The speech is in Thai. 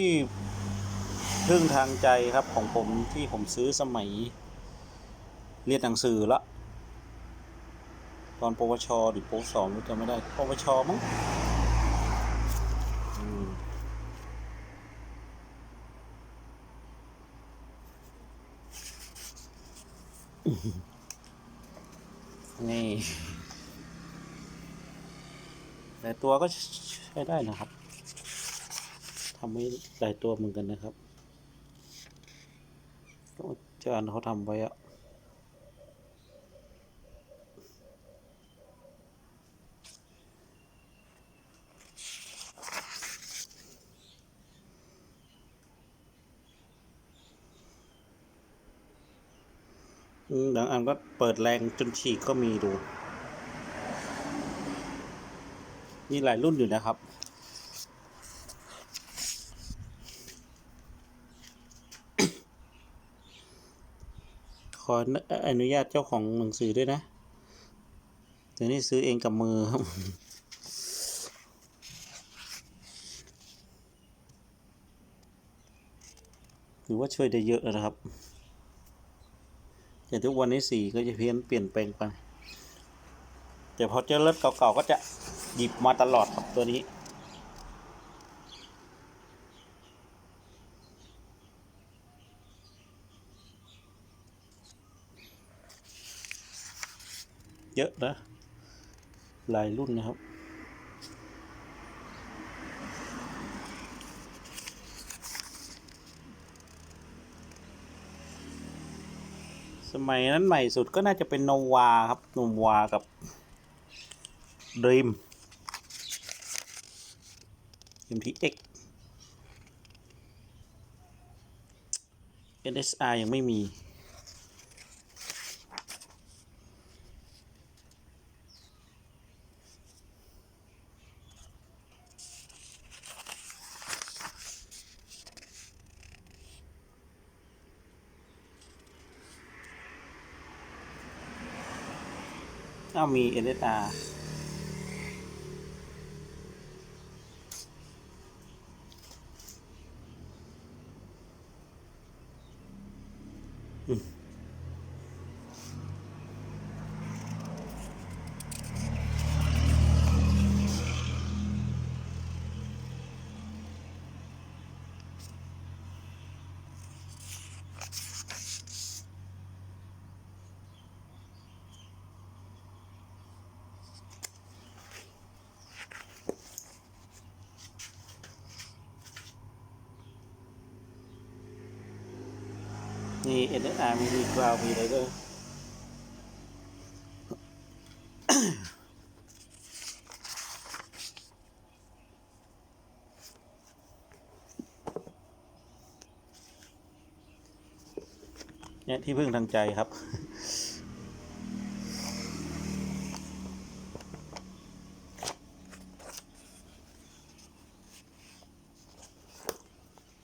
ที่พึ่งทางใจครับของผมที่ผมซื้อสมัย เรียนหนังสือละ ตอนปวชหรือปวสองจะไม่ได้ปวชมั้งนี่แต่ตัวก็ใช้ได้นะครับำให้หลายตัวเหมือนกันนะครับอาจารย์เขาทำไว้อะบางอันก็เปิดแรงจนฉีกก็มีดู มีหลายรุ่นอยู่นะครับ ขออนุญาตเจ้าของหนังสือด้วยนะเดี๋ยวนี้ซื้อเองกับมือครับถือว่าช่วยได้เยอะนะครับ แต่ทุกวันนี้สีก็จะเพี้ยนเปลี่ยนแปลงไป แต่พอเจอรถเก่าๆก็จะหยิบมาตลอดครับตัวนี้ เยอะนะ หลายรุ่นนะครับ สมัยนั้นใหม่สุดก็น่าจะเป็นโนวาครับ โนวากับด e ีม MTX NSR ยังไม่มี อ้าวมี NSR อืม นี่ NSR มีมีกราวมีอะไรด้วยเนี่ยที่พึ่งทางใจครับ